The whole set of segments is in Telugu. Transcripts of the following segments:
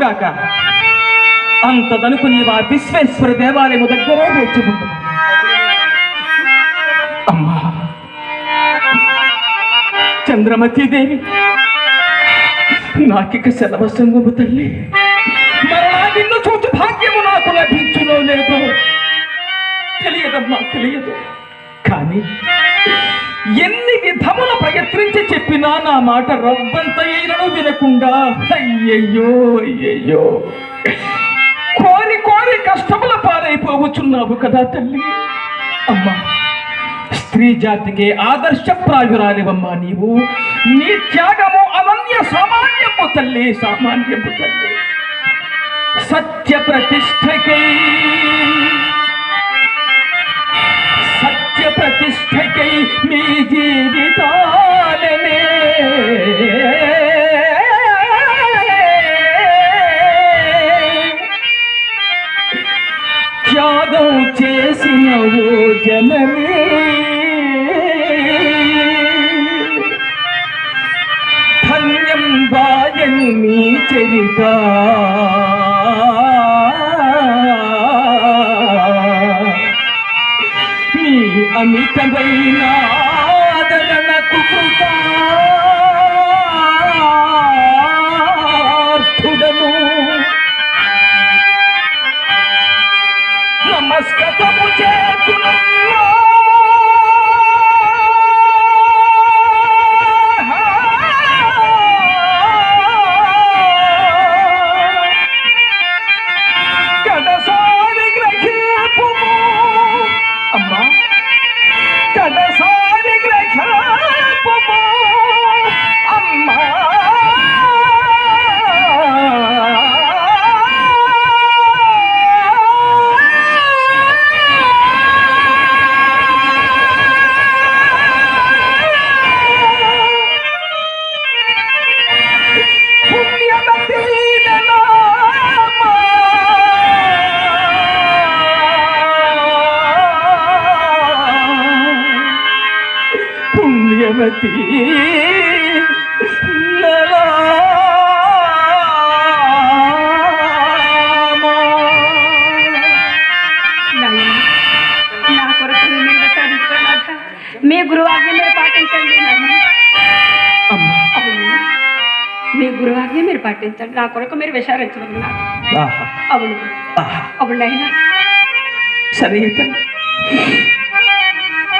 ఉండుగాక అంతదనుకుని నీవు ఆ విశ్వేశ్వర దేవాలయము దగ్గరే వేచి అమ్మా! చంద్రమతి దేవి నాకిక సెలవసంగము తల్లి. మరలా నిన్ను చూచి భాగ్యము నాకు లభించునో లేదు. తెలియదమ్మా తెలియదు. కానీ ఎన్ని విధముల ప్రయత్నించి చెప్పినా నా మాట రవ్వంత అయినను వినకుండా. అయ్యయ్యో అయ్యయ్యో. కోరి కోరి కష్టముల పాలైపోవచ్చున్నావు కదా తల్లి. అమ్మా స్త్రీ జాతికి ఆదర్శప్రాయురాలివమ్మా నీవు. నీ త్యాగము అనన్య సామాన్యము తల్లి సామాన్యము తల్లి. సత్య ప్రతిష్టకై ప్రతిష్టకై మీ జీవితాలనే. త్యాగం చేసిన ఓ జనమే. ధన్యం బాయని మీ చరిత. అమితమైన ఆదరణకు కృతార్థుడను పుణ్యవతి నా కొరకు మీ గురువాజ్ఞ మీరు పాటించండి మీ గురువాజ్ఞ మీరు పాటించండి నా కొరకు మీరు విచారించడం అవును అవును అయినా సరే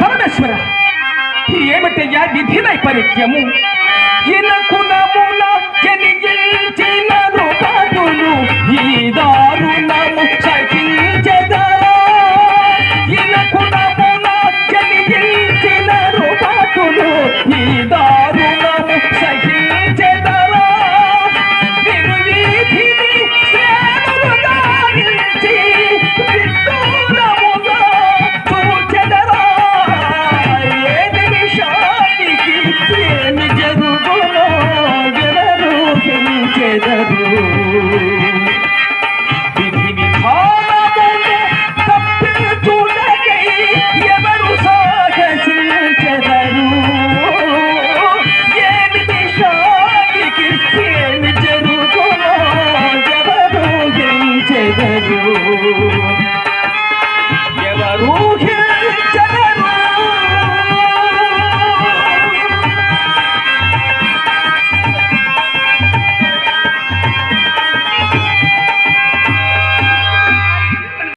పరమేశ్వర ఏమిటయ్యా? విధి నైపరిత్యము ఇనకునమున జనించిన ಬೆಳೆದರು